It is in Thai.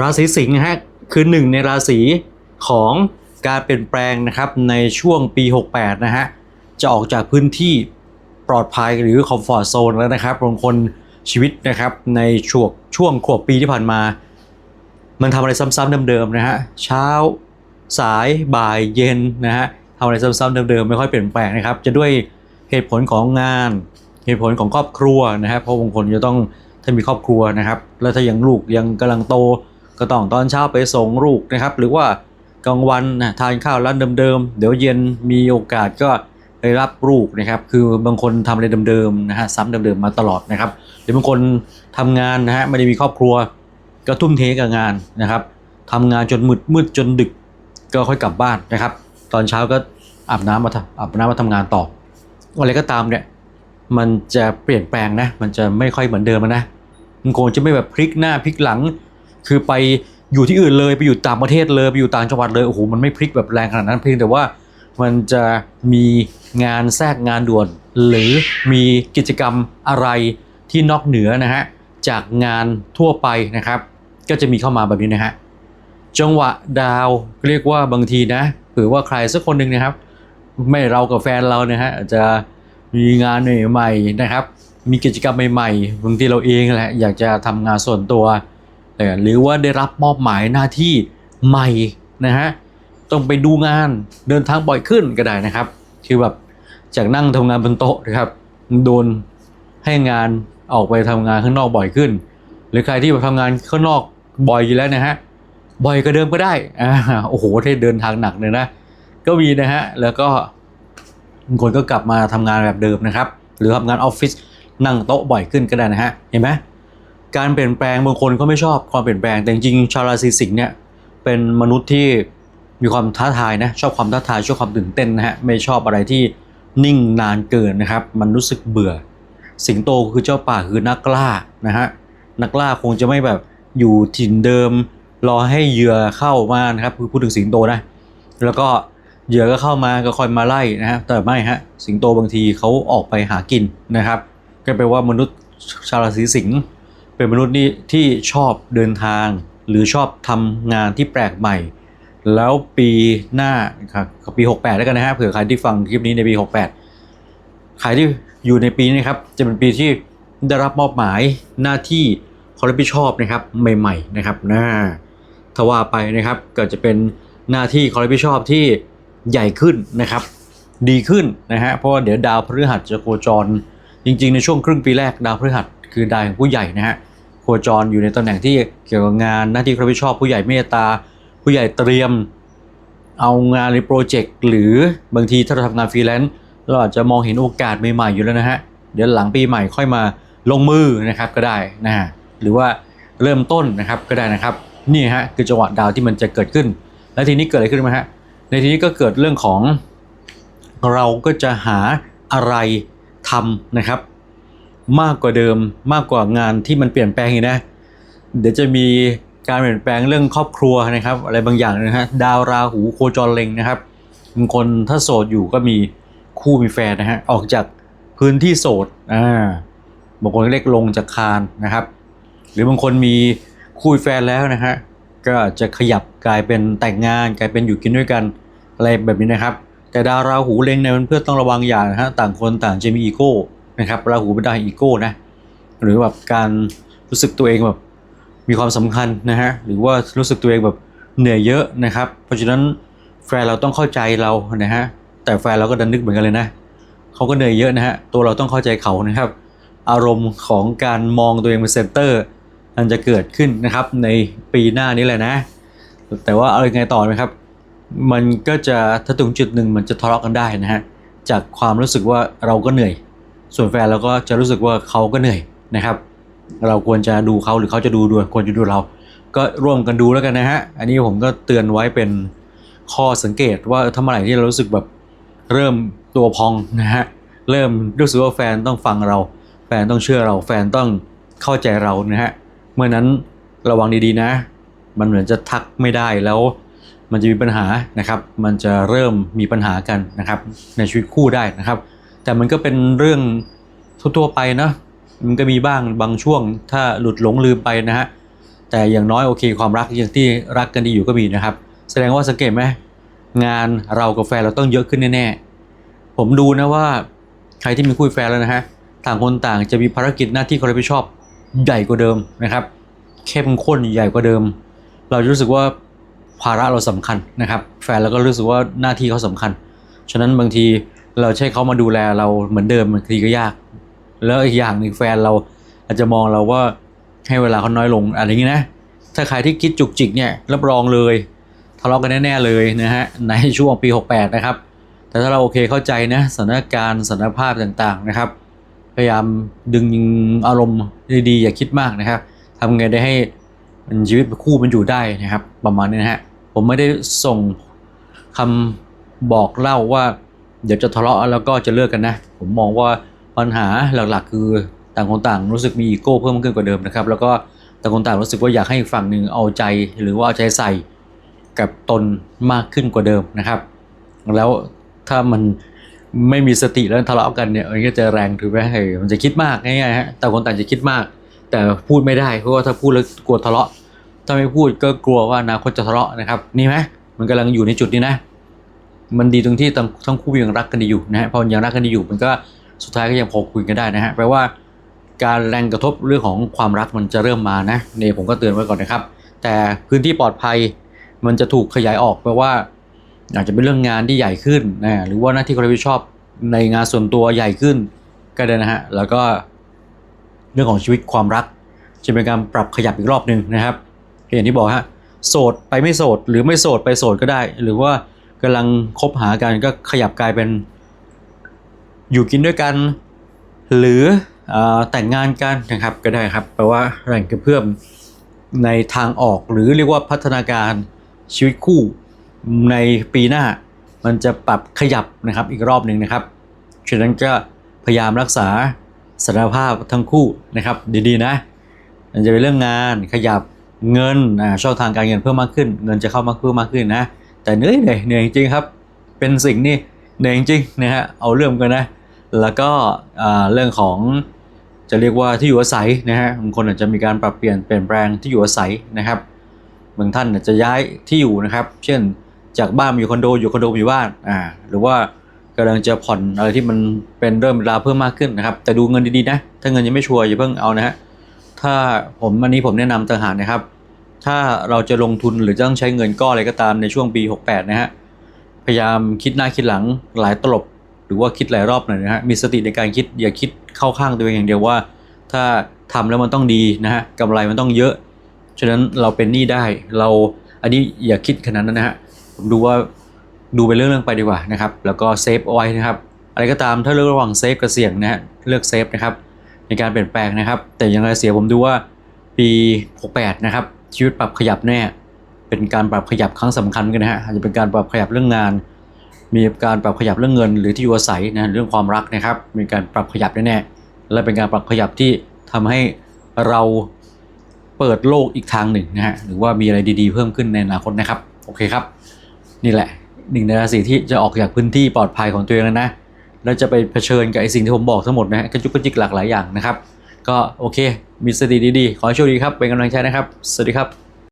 ราศีสิงห์นะฮะคือหนึ่งในราศีของการเปลี่ยนแปลงนะครับในช่วงปี 68 นะฮะ จะออกจากพื้นที่ปลอดภัยหรือคอมฟอร์ z โซนแล้วนะครับบางคนชีวิตนะครับในช่วงช่วงขวบปีที่ผ่านมา มันทำอะไรซ้ำๆเดิมๆนะฮะเช้าสายบ่ายเย็นนะฮะทำอะไรซ้ำๆเดิมๆไม่ค่อยเปลี่ยนแปลงนะครับจะด้วยเหตุผลของงาน เหตุผลของครอบครัวนะครับเพราะบางคนจะต้องถ้ามีครอบครัวนะครับ แล้วถ้ายังลูกยังกำลังโต ก็ต้องตอนเช้าไปส่งลูกนะครับ หรือว่ากลางวันนะทานข้าวร้านเดิมๆ เดี๋ยวเย็นมีโอกาสก็ไปรับลูกนะครับ คือบางคนทำอะไรเดิมๆนะฮะซ้ำเดิมๆมาตลอดนะครับหรือบางคนทำงานนะฮะไม่ได้มีครอบครัว ก็ทุ่มเทกับงานนะครับทำงานจนมืดมืดจนดึกก็ค่อยกลับบ้านนะครับ ตอนเช้าก็อาบน้ำมาทำอาบน้ำมาทำงานต่ออะไรก็ตามเนี่ยมันจะเปลี่ยนแปลงนะ มันจะไม่ค่อยเหมือนเดิมแล้วนะมันคงจะไม่แบบพลิกหน้าพลิกหลัง คือไปอยู่ที่อื่นเลยไปอยู่ต่างประเทศเลยไปอยู่ต่างจังหวัดเลยโอ้โหมันไม่พลิกแบบแรงขนาดนั้นเพียงแต่ว่ามันจะมีงานแทรกงานด่วน หรือมีกิจกรรมอะไรที่นอกเหนือนะฮะจากงานทั่วไปนะครับ ก็จะมีเข้ามาแบบนี้นะฮะจังหวะดาวเรียกว่าบางทีนะเผื่อว่าใครสักคนหนึ่งนะครับ ไม่เรากับแฟนเรานะฮะอาจจะมีงานใหม่ๆนะครับ มีกิจกรรมใหม่ๆบางทีเราเองแหละอยากจะทำงานส่วนตัว หรือว่าได้รับมอบหมายหน้าที่ใหม่นะฮะต้องไปดูงานเดินทางบ่อยขึ้นก็ได้นะครับ คือแบบจากนั่งทำงานบนโต๊ะนะครับโดนให้งานออกไปทำงานข้างนอกบ่อยขึ้น หรือใครที่แบบทำงานข้างนอกบ่อยอยู่แล้วนะฮะบ่อยก็เดิมก็ได้อ่าโอ้โหถ้าเดินทางหนักเลยนะ ก็มีนะฮะแล้วก็บางคนก็กลับมาทำงานแบบเดิมนะครับ หรือทำงานออฟฟิศนั่งโต๊ะบ่อยขึ้นก็ได้นะฮะเห็นไหม การเปลี่ยนแปลงบางคนก็ไม่ชอบความเปลี่ยนแปลงแต่จริงๆชาวราศีสิงห์เนี่ยเป็นมนุษย์ที่มีความท้าทายนะชอบความท้าทายชอบความตื่นเต้นนะฮะไม่ชอบอะไรที่นิ่งนานเกินนะครับ มันรู้สึกเบื่อ สิงโตคือเจ้าป่าคือนักล่านะฮะนักล่าคงจะไม่แบบอยู่ถิ่นเดิม รอให้เหยื่อเข้ามานะครับคือพูดถึงสิงโตนะแล้วก็เหยื่อก็เข้ามาก็คอยมาไล่นะฮะแต่ไม่ฮะสิงโตบางทีเขาออกไปหากินนะครับ ก็แปลว่ามนุษย์ชาวราศีสิงห์ เป็นมนุษย์นี่ที่ชอบเดินทาง หรือชอบทำงานที่แปลกใหม่ แล้วปีหน้าครับปี 68 แล้วกันนะฮะเผื่อใครที่ฟังคลิปนี้ในปี 68 ใครที่อยู่ในปีนี้ครับจะเป็นปีที่ได้รับมอบหมายหน้าที่ความรับผิดชอบนะครับใหม่ ๆนะครับนะถ้าว่าไปนะครับก็จะเป็นหน้าที่ความรับผิดชอบที่ใหญ่ขึ้นนะครับ ดีขึ้นนะฮะเพราะว่าเดี๋ยวดาวพฤหัสจะโคจร จริง ๆ ในช่วงครึ่งปีแรกดาวพฤหัสคือดาวของผู้ใหญ่นะฮะ คจรอยู่ในตำแหน่งที่เกี่ยวกับงานหน้าที่รับผิดชอบผู้ใหญ่เมตตา ผู้ใหญ่เตรียม เอางานในโปรเจกต์หรือบางทีถ้าเราทำงานฟรีแลนซ์เราอาจจะมองเห็นโอกาสใหม่ๆอยู่แล้วนะฮะเดี๋ยวหลังปีใหม่ค่อยมาลงมือนะครับก็ได้นะฮะหรือว่าเริ่มต้นนะครับก็ได้นะครับนี่ฮะคือจังหวะดาวที่มันจะเกิดขึ้น แล้วทีนี้เกิดอะไรขึ้นไหมฮะในทีนี้ก็เกิดเรื่องของเราก็จะหาอะไรทำนะครับ มากกว่าเดิมมากกว่างานที่มันเปลี่ยนแปลงอีกนะ เดี๋ยวจะมีการเปลี่ยนแปลงเรื่องครอบครัวนะครับ อะไรบางอย่างนะฮะดาวราหูโคจรเล็งนะครับบางคนถ้าโสดอยู่ก็มีคู่มีแฟนนะฮะออกจากพื้นที่โสดอ่าบางคนเรียกลงจากคานนะครับ หรือบางคนมีคู่แฟนแล้วนะฮะก็จะขยับกลายเป็นแต่งงาน กลายเป็นอยู่กินด้วยกันอะไรแบบนี้นะครับ แต่ดาวราหูเล็งในยมันเพื่อนต้องระวังอย่างนะฮะต่างคนต่างจะมีอีโก้ นะครับราหูเป็นดาวแห่งอีโก้นะหรือแบบการรู้สึกตัวเองแบบมีความสำคัญนะฮะหรือว่ารู้สึกตัวเองแบบเหนื่อยเยอะนะครับ เพราะฉะนั้นแฟนเราต้องเข้าใจเรานะฮะแต่แฟนเราก็ดันนึกเหมือนกันเลยนะเขาก็เหนื่อยเยอะนะฮะตัวเราต้องเข้าใจเขานะครับ อารมณ์ของการมองตัวเองเป็นเซนเตอร์มันจะเกิดขึ้นนะครับในปีหน้านี้แหละนะ แต่ว่าอายังไงต่อไหมครับ มันก็จะถ้าถึงจุดหนึ่งมันจะทะเลาะกันได้นะฮะจากความรู้สึกว่าเราก็เหนื่อย ส่วนแฟนเราก็จะรู้สึกว่าเขาก็เหนื่อยนะครับ เราควรจะดูเขาหรือเขาจะดูด้วยควรจะดูเรา ก็ร่วมกันดูแล้วกันนะฮะ อันนี้ผมก็เตือนไว้เป็นข้อสังเกตว่าถ้าเมื่อไหร่ที่เรารู้สึกแบบเริ่มตัวพองนะฮะ เริ่มรู้สึกว่าแฟนต้องฟังเรา แฟนต้องเชื่อเรา แฟนต้องเข้าใจเรานะฮะ เมื่อนั้นระวังดีๆนะ มันเหมือนจะทักไม่ได้แล้วมันจะมีปัญหานะครับ มันจะเริ่มมีปัญหากันนะครับ ในชีวิตคู่ได้นะครับ แต่มันก็เป็นเรื่องทั่วๆไปนะมันก็มีบ้างบางช่วง ถ้าหลุดหลงลืมไปนะฮะแต่อย่างน้อยโอเคความรักยังที่รักกันดีอยู่ก็มีนะครับ แสดงว่าสังเกตไหมงานเรากับแฟนเราต้องเยอะขึ้นแน่ๆผมดูนะว่าใครที่มีคู่แฟนแล้วนะฮะต่างคนต่างจะมีภารกิจหน้าที่ความรับผิดชอบใหญ่กว่าเดิมนะครับ เข้มข้นใหญ่กว่าเดิม เราจะรู้สึกว่าภาระเราสำคัญนะครับ แฟนเราก็รู้สึกว่าหน้าที่เขาสำคัญ ฉะนั้นบางที เราใช้เขามาดูแลเราเหมือนเดิมบางทีก็ยาก แล้วอีกอย่างหนึ่งแฟนเราอาจจะมองเราว่าให้เวลาเขาน้อยลงอะไรอย่างนี้นะ ถ้าใครที่คิดจุกจิกเนี่ยรับรองเลยทะเลาะกันแน่ๆเลยนะฮะในช่วงปี 68 นะครับ แต่ถ้าเราโอเคเข้าใจนะสถานการณ์สถานภาพต่างๆนะครับ พยายามดึงอารมณ์ดีๆอย่าคิดมากนะครับทำไงได้ให้มันชีวิตคู่มันอยู่ได้นะครับ ประมาณนี้นะฮะผมไม่ได้ส่งคำบอกเล่าว่า เดี๋ยวจะทะเลาะแล้วก็จะเลิกกันนะ ผมมองว่าปัญหาหลักๆ คือต่างคนต่างรู้สึกมีอีโก้เพิ่มขึ้นกว่าเดิมนะครับ แล้วก็ต่างคนต่างรู้สึกว่าอยากให้อีกฝั่งหนึ่งเอาใจหรือว่าเอาใจใส่กับตนมากขึ้นกว่าเดิมนะครับ แล้วถ้ามันไม่มีสติแล้วทะเลาะกันเนี่ยมันก็จะแรงถือไหมเออมันจะคิดมากง่ายๆฮะต่างคนต่างจะคิดมาก แต่พูดไม่ได้เพราะว่าถ้าพูดแล้วกลัวทะเลาะ ถ้าไม่พูดก็กลัวว่าอนาคตจะทะเลาะนะครับ นี่ไหมมันกำลังอยู่ในจุดนี้นะ มันดีตรงที่ทั้งทั้งคู่ยังรักกันอยู่นะฮะพอยังรักกันอยู่มันก็สุดท้ายก็ยังพอคุยกันได้นะฮะแปลว่าการแรงกระทบเรื่องของความรักมันจะเริ่มมานะเนี่ยผมก็เตือนไว้ก่อนนะครับ แต่พื้นที่ปลอดภัยมันจะถูกขยายออกแปลว่าอาจจะเป็นเรื่องงานที่ใหญ่ขึ้นนะหรือว่าหน้าที่ความรับผิดชอบในงานส่วนตัวใหญ่ขึ้นก็ได้นะฮะแล้วก็เรื่องของชีวิตความรักจะเป็นการปรับขยับอีกรอบหนึ่งนะครับอย่างที่บอกฮะโสดไปไม่โสดหรือไม่โสดไปโสดก็ได้ หรือว่า กำลังคบหากันก็ขยับกลายเป็น อยู่กินด้วยกัน หรืออแต่งงานกันนะครับก็ได้ครับแปลว่าแรงกระเพื่อมในทางออกหรือเรียกว่าพัฒนาการชีวิตคู่ในปีหน้า มันจะปรับขยับนะครับอีกรอบหนึ่งนะครับฉะนั้นก็พยายามรักษาสถานภาพทั้งคู่นะครับดีๆนะมันจะเป็นเรื่องงานขยับเงินช่องทางการเงินเพิ่มมากขึ้น เงินจะเข้ามากเพิ่มมากขึ้นนะ แต่เหนื่อยเหนื่อยเหนื่อยจริงครับ เป็นสิ่งนี่เหนื่อยจริงนะฮะเอาเรื่องกันนะ แล้วก็เรื่องของจะเรียกว่าที่อยู่อาศัยนะฮะบางคนอาจจะมีการปรับเปลี่ยนเปลี่ยนแปลงที่อยู่อาศัยนะครับบางท่านอาจจะย้ายที่อยู่นะครับ เช่นจากบ้านมาอยู่คอนโดอยู่คอนโดมาอยู่บ้านอ่าหรือว่ากำลังจะผ่อนอะไรที่มันเป็นเริ่มเวลาเพิ่มมากขึ้นนะครับ แต่ดูเงินดีๆนะ ถ้าเงินยังไม่ชัวร์อย่าเพิ่งเอานะฮะถ้าผมอันนี้ผมแนะนำต่างหากนะครับ ถ้าเราจะลงทุนหรือจะต้องใช้เงินก้อนอะไรก็ตามในช่วงปี 68 นะฮะ พยายามคิดหน้าคิดหลังหลายตลบ หรือว่าคิดหลายรอบหน่อยนะฮะ มีสติในการคิดอย่าคิดเข้าข้างตัวเองอย่างเดียวว่า ถ้าทำแล้วมันต้องดีนะฮะกำไรมันต้องเยอะ ฉะนั้นเราเป็นหนี้ได้เราอันนี้อย่าคิดขนาดนั้นนะฮะผมดูว่าดูเป็นเรื่องๆไปดีกว่านะครับ แล้วก็เซฟเอาไว้นะครับ อะไรก็ตามถ้าเลือกระหว่างเซฟกับเสี่ยงนะฮะเลือกเซฟนะครับในการเปลี่ยนแปลงนะครับ แต่อย่างไรเสียผมดูว่าปี 68 นะครับ ชีวิตปรับขยับแน่ เป็นการปรับขยับครั้งสำคัญกันนะฮะอาจจะเป็นการปรับขยับเรื่องงาน มีการปรับขยับเรื่องเงิน หรือที่อยู่อาศัยนะเรื่องความรักนะครับ มีการปรับขยับแน่ๆและเป็นการปรับขยับที่ทำให้เราเปิดโลกอีกทางหนึ่งนะฮะหรือว่ามีอะไรดีๆ เพิ่มขึ้นในอนาคตนะครับโอเคครับ นี่แหละหนึ่งในราศีที่จะออกจากพื้นที่ปลอดภัยของตัวเองแล้วนะแล้วจะไปเผชิญกับไอ้สิ่งที่ผมบอกทั้งหมดนะฮะกระจุกกระจิกหลากหลายอย่างนะครับ ก็โอเค มีสติดีๆ ขอให้โชคดีครับ เป็นกำลังใจนะครับ สวัสดีครับ